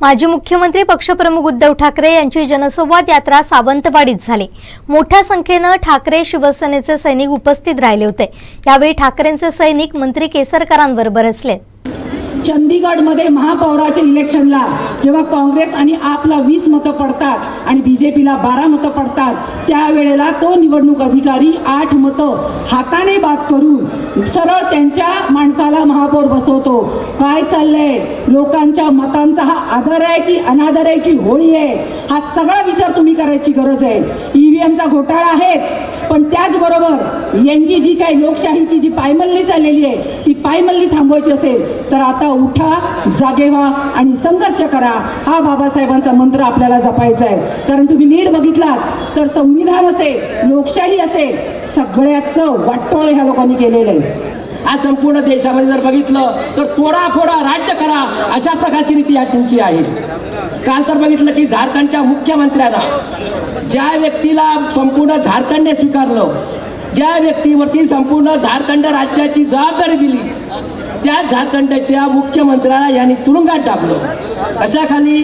माजी मुख्यमंत्री पक्षप्रमुख उद्धव ठाकरे यांची जनसंवाद यात्रा सावंतवाडीत झाली. मोठ्या संख्येनं ठाकरे शिवसेनेचे सैनिक उपस्थित राहिले होते. यावेळी ठाकरेंचे सैनिक मंत्री केसरकरांवर बरसले चंदीगडमध्ये महापौराच्या इलेक्शनला जेव्हा काँग्रेस आणि आपला वीस मतं पडतात आणि बी जे पीला बारा मतं पडतात त्यावेळेला तो निवडणूक अधिकारी आठ मतं हाताने बाद करून सरळ त्यांच्या माणसाला महापौर बसवतो. काय चाललंय? लोकांच्या मतांचा हा आदर आहे की अनादर आहे की होळी आहे? हा सगळा विचार तुम्ही करायची गरज आहे. ईव्हीएमचा घोटाळा आहेच. पण त्याचबरोबर यांची जी काही लोकशाहीची जी पायमल्ली चाललेली आहे ती पायमल्ली थांबवायची असेल तर आता उठा जागे व्हा आणि संघर्ष करा. हा बाबासाहेबांचा मंत्र आपल्याला जपायचा आहे. कारण तुम्ही नीट बघितलात तर संविधान असेल लोकशाही असेल सगळ्याचं वाटोळे ह्या लोकांनी केलेलं आहे. आज संपूर्ण देशामध्ये जर बघितलं तर तोडाफोडा राज्य करा अशा प्रकारची नीती आज आहे. काल तर बघितलं की झारखंडच्या मुख्यमंत्र्यांना ज्या व्यक्तीला संपूर्ण झारखंडने स्वीकारलं ज्या व्यक्तीवरती संपूर्ण झारखंड राज्याची जबाबदारी दिली त्या झारखंडच्या मुख्यमंत्र्याला यांनी तुरुंगात टाकलं. कशाखाली?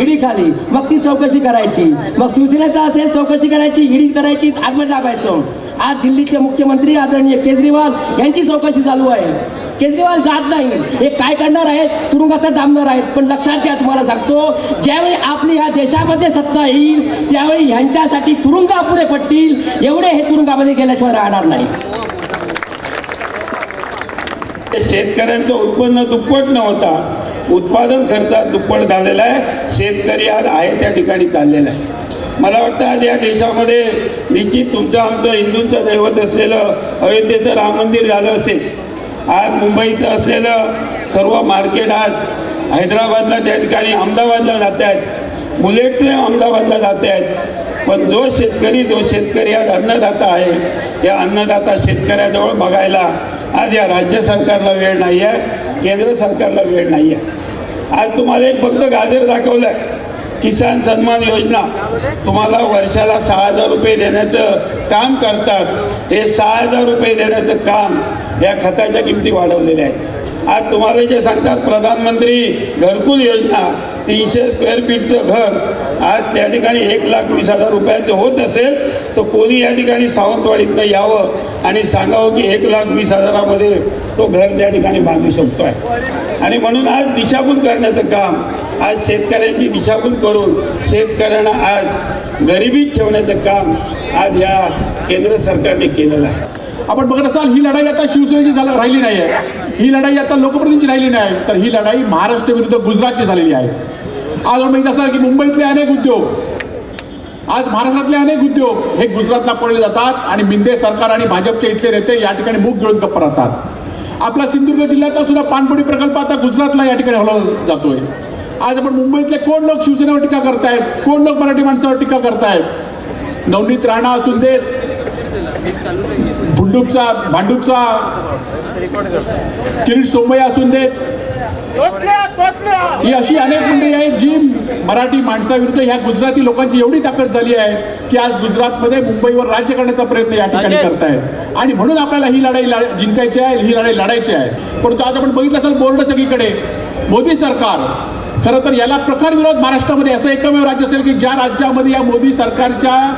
ईडी खाली मग ती चौकशी करायची. मग शिवसेनेचा असेल चौकशी करायची ईडी करायची आतमध्ये दाबायचं. आज दिल्लीचे मुख्यमंत्री आदरणीय केजरीवाल यांची चौकशी चालू आहे. केजरीवाल जात नाही. हे काय करणार आहेत? तुरुंगात दामणार आहेत. पण लक्षात घ्या तुम्हाला सांगतो ज्यावेळी आपली ह्या देशामध्ये सत्ता येईल त्यावेळी ह्यांच्यासाठी तुरुंग अपुरे पडतील. एवढे हे तुरुंगामध्ये गेल्याशिवाय राहणार नाही ते शेतकऱ्यांचं उत्पन्न दुप्पट न होता उत्पादन खर्चात दुप्पट झालेला आहे. शेतकरी आज आहे त्या ठिकाणी चाललेला आहे. मला वाटतं आज या देशामध्ये निश्चित तुमचं आमचं हिंदूंचं दैवत असलेलं अयोध्येचं राम मंदिर झालं असेल. आज मुंबईचं असलेलं सर्व मार्केट आज हैदराबादला त्या ठिकाणी अहमदाबादला जात आहेत. बुलेट ट्रेन अहमदाबादला जाते आहेत. पण जो शेतकरी जो शेतकरी आज अन्नदाता आहे या अन्नदाता शेतकऱ्याजवळ बघायला आज या राज्य सरकारला वेळ नाही आहे केंद्र सरकारला वेळ नाही आहे आज तुम्हाला एक फक्त गाजर दाखवलं आहे किसान सन्मान योजना. तुम्हाला वर्षाला सहा हजार रुपये देण्याचं काम करतात. हे सहा हजार रुपये देण्याचं काम या खताच्या किमती वाढवलेल्या आहेत. आज तुम्हाला जे सांगतात प्रधानमंत्री घरकुल योजना. तीनशे स्क्वेअर फीटचं घर. आज त्या ठिकाणी एक लाख वीस हजार रुपयाचं होत असेल तर कोणी या ठिकाणी सावंतवाडीतनं यावं आणि सांगावं की एक लाख वीस हजारामध्ये तो घर त्या ठिकाणी बांधू शकतो आहे आणि म्हणून आज दिशाभूल करण्याचं काम आज शेतकऱ्यांची दिशाभूल करून शेतकऱ्यांना आज गरिबीत ठेवण्याचं काम आज या केंद्र सरकारने केलेलं आहे. आपण बघत असाल ही लढाई आता शिवसेनेची झाला राहिली नाही आहे ही लढाई आता लोकप्रतिनिधीची राहिली नाही. तर ही लढाई महाराष्ट्र विरुद्ध गुजरातची झालेली आहे. आज माहीत असाल की मुंबईतले अनेक उद्योग आज महाराष्ट्रातले अनेक उद्योग हे गुजरातला पडले जातात आणि मिंदे सरकार आणि भाजपचे इथले नेते या ठिकाणी मूग गिळून गप्प राहतात. आपला सिंधुदुर्ग जिल्ह्याचा सुद्धा पाणपुडी प्रकल्प आता गुजरातला या ठिकाणी हलवला जातोय. आज आपण मुंबईतले कोण लोक शिवसेनेवर टीका करतायत? कोण लोक मराठी माणसावर टीका करतायत? नवनीत राणा असून देत भुंडूपचा भांडूपचा किरीट सोमय्या असून देत ही अशी अनेक मंडळी आहेत जी मराठी माणसाविरुद्ध ह्या गुजराती लोकांची एवढी ताकद झाली आहे की आज गुजरातमध्ये मुंबईवर राज्य करण्याचा प्रयत्न या ठिकाणी करतायत. आणि म्हणून आपल्याला ही लढाई लढ- जिंकायची आहे ही लढाई लढायची आहे. परंतु आज आपण बघितलं असेल बोर्ड सगळीकडे मोदी सरकार. खरं तर याला प्रखर विरोध महाराष्ट्रामध्ये असं एकमेव राज्य असेल की ज्या राज्यामध्ये या मोदी सरकारच्या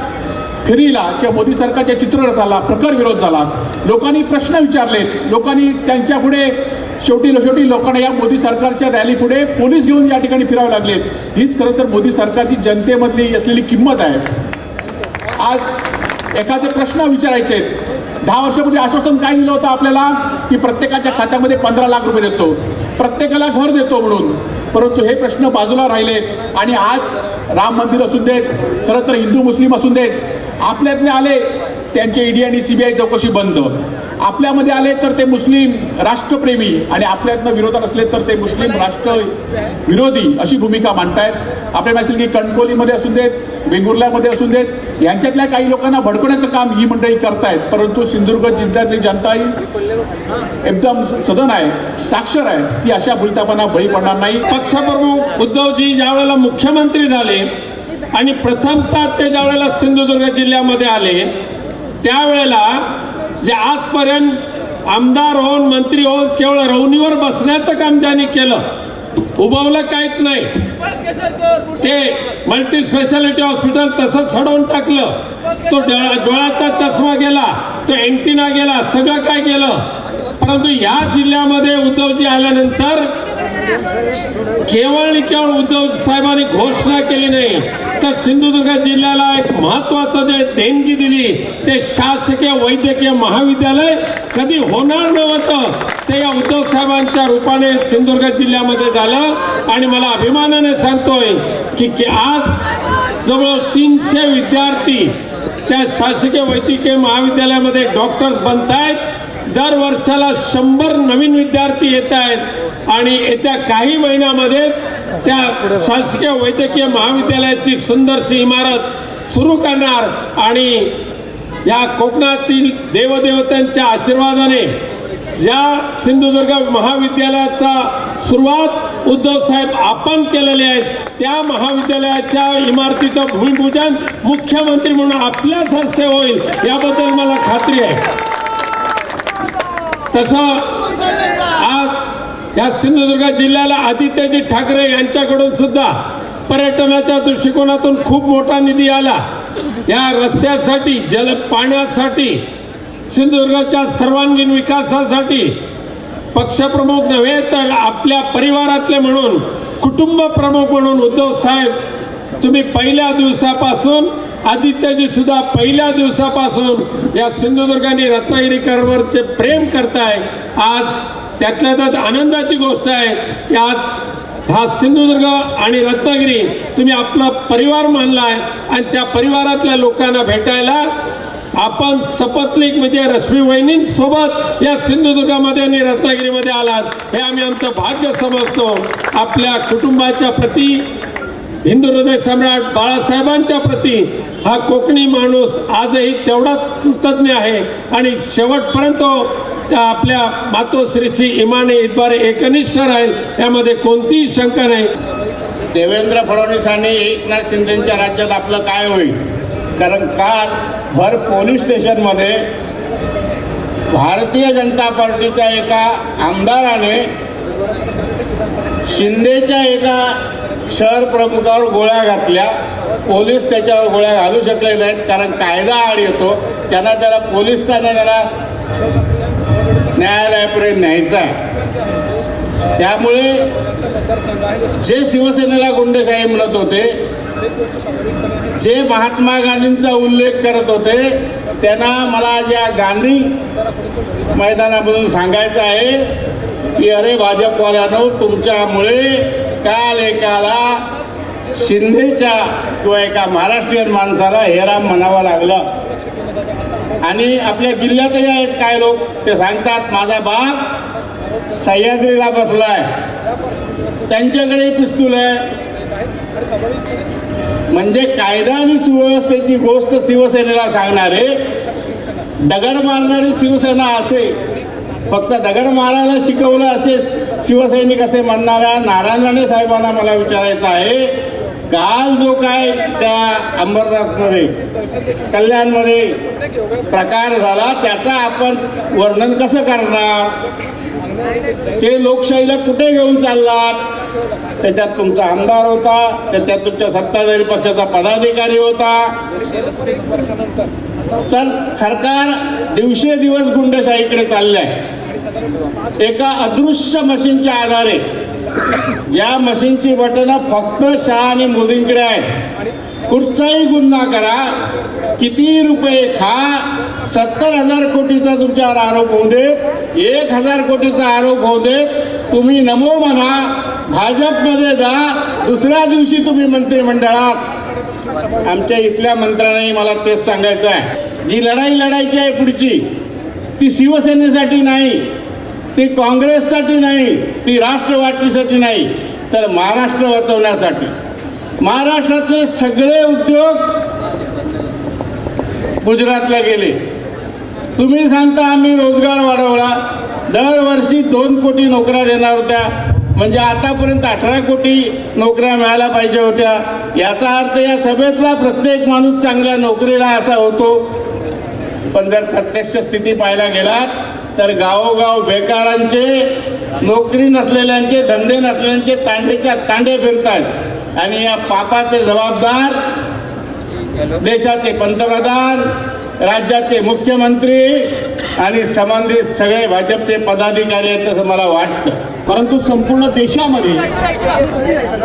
फेरीला किंवा मोदी सरकारच्या चित्ररथाला प्रखर विरोध झाला. लोकांनी प्रश्न विचारले लोकांनी त्यांच्या पुढे शेवटी शेवटी लोकांना या मोदी सरकारच्या रॅली पुढे पोलीस घेऊन या ठिकाणी फिरावे लागले. हीच खरं तर मोदी सरकारची जनतेमधली असलेली किंमत आहे. आज एखादे प्रश्न विचारायचे आहेत. दहा वर्षापूर्वी आश्वासन काय दिलं होतं आपल्याला? की प्रत्येकाच्या खात्यामध्ये पंधरा लाख रुपये देतो. प्रत्येकाला घर देतो म्हणून. परंतु हे प्रश्न बाजूला राहिले आणि आज राम मंदिर असू देत खरं तर हिंदू मुस्लिम असू देत आपल्यातले आले त्यांचे ईडी आणि सीबीआय चौकशी बंद. आपल्यामध्ये आले तर ते मुस्लिम राष्ट्रप्रेमी आणि आपल्यातनं विरोधात असले तर ते मुस्लिम राष्ट्र विरोधी अशी भूमिका मांडतायत. आपल्याला असेल की कणकोलीमध्ये असून देत वेंगुर्ल्यामध्ये असून देत यांच्यातल्या काही लोकांना भडकवण्याचं काम ही मंडळी करतायत. परंतु सिंधुदुर्ग जिल्ह्यातली जनता ही एकदम सदन आहे साक्षर आहे. ती अशा भूलतापांना बळी पडणार नाही. पक्षप्रमुख उद्धवजी ज्या वेळेला मुख्यमंत्री झाले आणि प्रथमतः ते ज्या वेळेला सिंधुदुर्ग जिल्ह्यामध्ये आले त्यावेळेला जे आजपर्यंत आमदार होऊन मंत्री होऊन केवळ रवणीवर बसण्याचं काम ज्यांनी केलं उभवलं काहीच नाही. ते मल्टी स्पेशालिटी हॉस्पिटल तसंच सोडवून टाकलं. तो डोळा डोळ्याचा चष्मा गेला तो अँटिना गेला सगळं काय गेलं. परंतु या जिल्ह्यामध्ये उद्धवजी आल्यानंतर केवळ आणि केवळ उद्धव साहेबांनी घोषणा केली नाही तर सिंधुदुर्ग जिल्ह्याला एक महत्वाचं जे देणगी दिली ते शासकीय वैद्यकीय महाविद्यालय कधी होणार नव्हतं ते या उद्धव साहेबांच्या रूपाने सिंधुदुर्ग जिल्ह्यामध्ये झालं. आणि मला अभिमानाने सांगतोय की की आज जवळ तीनशे विद्यार्थी त्या शासकीय वैद्यकीय महाविद्यालयामध्ये डॉक्टर्स बनत आहेत दर वर्षाला शंभर नवीन विद्यार्थी येत आहेत आणि येत्या काही महिन्यामध्ये त्या शासकीय वैद्यकीय महाविद्यालयाची सुंदरशी इमारत सुरू करणार आणि या कोकणातील देवदेवतांच्या आशीर्वादाने या सिंधुदुर्ग महाविद्यालयाचा सुरुवात उद्धव साहेब आपण केलेले आहेत. त्या महाविद्यालयाच्या इमारतीचं भूमिपूजन मुख्यमंत्री म्हणून आपल्याच हस्ते होईल याबद्दल मला खात्री आहे. तसं या सिंधुदुर्ग जिल्ह्याला आदित्यजी ठाकरे यांच्याकडून सुद्धा पर्यटनाच्या दृष्टिकोनातून खूप मोठा निधी आला. या रस्त्यासाठी जल पाण्यासाठी सिंधुदुर्गाच्या सर्वांगीण विकासासाठी पक्षप्रमुख नव्हे तर आपल्या परिवारातले म्हणून कुटुंब प्रमुख म्हणून उद्धव साहेब तुम्ही पहिल्या दिवसापासून आदित्यजी सुद्धा पहिल्या दिवसापासून या सिंधुदुर्ग आणि रत्नागिरीकरवरचे प्रेम करताय. आज त्यातल्या त्यात आनंदाची गोष्ट आहे की आज हा सिंधुदुर्ग आणि रत्नागिरी तुम्ही आपला परिवार मानला आहे आणि त्या परिवारातल्या लोकांना भेटायला आपण सपत्नीक म्हणजे रश्मी वहिनींसोबत या सिंधुदुर्गामध्ये आणि रत्नागिरीमध्ये आलात. हे आम्ही आमचं भाग्य समजतो. आपल्या कुटुंबाच्या प्रती हिंदू हृदय सम्राट बाळासाहेबांच्या प्रती हा कोकणी माणूस आजही तेवढाच कृतज्ञ आहे. आणि शेवटपर्यंत त्या आपल्या मातोश्रीची इमाने इतबारे एकनिष्ठ राहील यामध्ये कोणतीही शंका नाही. देवेंद्र फडणवीसांनी एकनाथ शिंदेच्या राज्यात आपलं काय होईल? कारण काल भर पोलीस स्टेशनमध्ये भारतीय जनता पार्टीच्या एका आमदाराने शिंदेच्या एका शहर प्रमुखावर गोळ्या घातल्या. पोलीस त्याच्यावर गोळ्या घालू शकले नाहीत कारण कायदा आड येतो. त्यांना त्याला पोलिसांना त्याला न्यायालयापर्यंत न्यायचं आहे. त्यामुळे जे शिवसेनेला गुंडशाही म्हणत होते जे महात्मा गांधींचा उल्लेख करत होते त्यांना मला ज्या गांधी मैदानामधून सांगायचं आहे की अरे भाजपवाल्यानो तुमच्यामुळे काल एकाला शिंदेच्या किंवा एका महाराष्ट्रीयन माणसाला हेराम म्हणावं लागलं. आणि आपल्या जिल्ह्यातही आहेत काय लोक ते सांगतात माझा बाप सह्याद्रीला बसलाय. त्यांच्याकडे पिस्तूल आहे. म्हणजे कायदा आणि सुव्यवस्थेची गोष्ट शिवसेनेला सांगणारे दगड मारणारी शिवसेना असे. फक्त दगड मारायला शिकवलं असेल शिवसैनिक असे म्हणणाऱ्या नारायण राणे साहेबांना मला विचारायचं आहे. काल जो काय त्या अंबरनाथमध्ये कल्याणमध्ये प्रकार झाला त्याचा आपण वर्णन कसं करणार? ते लोकशाहीला कुठे घेऊन चाललात? त्याच्यात तुमचा आमदार होता त्याच्यात तुमच्या सत्ताधारी पक्षाचा पदाधिकारी होता. तर सरकार दिवसेदिवस गुंडशाहीकडे चाललंय. एका अदृश्य मशीनच्या आधारे. ज्या मशीनची बटणं फक्त शहा आणि मोदींकडे आहेत. कुठचाही गुन्हा करा किती रुपये खा सत्तर हजार कोटीचा तुमच्यावर आरोप होऊ देत एक हजार कोटीचा आरोप होऊ देत तुम्ही नमो म्हणा भाजपमध्ये जा दुसऱ्या दिवशी तुम्ही मंत्रिमंडळात. आमच्या इथल्या मंत्र्यांनाही मला तेच सांगायचं आहे. जी लढाई लढायची आहे पुढची ती शिवसेनेसाठी नाही ती काँग्रेससाठी नाही ती राष्ट्रवादीसाठी नाही तर महाराष्ट्र वाचवण्यासाठी. महाराष्ट्रातले सगळे उद्योग गुजरातला गेले. तुम्ही सांगता आम्ही रोजगार वाढवला. दरवर्षी दोन कोटी नोकऱ्या देणार होत्या. म्हणजे आतापर्यंत अठरा कोटी नोकऱ्या मिळायला पाहिजे होत्या. याचा अर्थ या सभेतला प्रत्येक माणूस चांगल्या नोकरीला असा होतो. पण जर प्रत्यक्ष स्थिती पाहायला गेलात तर गावोगाव बेकारांचे नोकरी नसलेल्यांचे धंदे नसलेल्यांचे तांडेच्या तांडे फिरतात. आणि या पापाचे जबाबदार देशाचे पंतप्रधान राज्याचे मुख्यमंत्री आणि संबंधित सगळे भाजपचे पदाधिकारी आहेत असं मला वाटतं. परंतु संपूर्ण देशामध्ये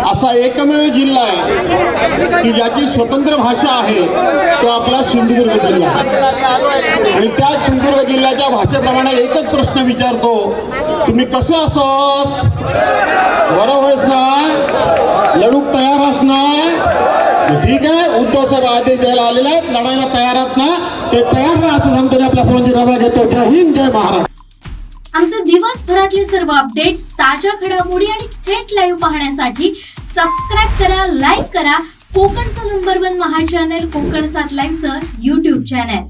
असा एकमेव जिल्हा आहे की ज्याची स्वतंत्र भाषा आहे तो आपला सिंधुदुर्ग जिल्हा आणि त्या सिंधुदुर्ग जिल्ह्याच्या भाषेप्रमाणे एकच प्रश्न विचारतो तुम्ही कसं असोस? बरं होस ना? लढूक तयार असणार ठीक आहे उद्धव साहेब आदेश द्यायला आलेले आहेत. लढायला तयार आहेत ना? ते तयार राहा असं सांगतो आपल्या फोनची रजा घेतो. जय हिंद जय महाराष्ट्र. आमचे दिवसभरातले सर्व अपडेट्स ताज्या घडामोडी आणि थेट लाईव्ह पाहण्यासाठी सबस्क्राईब करा लाईक करा. कोकणचं नंबर वन महा चॅनल कोकण सात लाईनचं युट्यूब चॅनल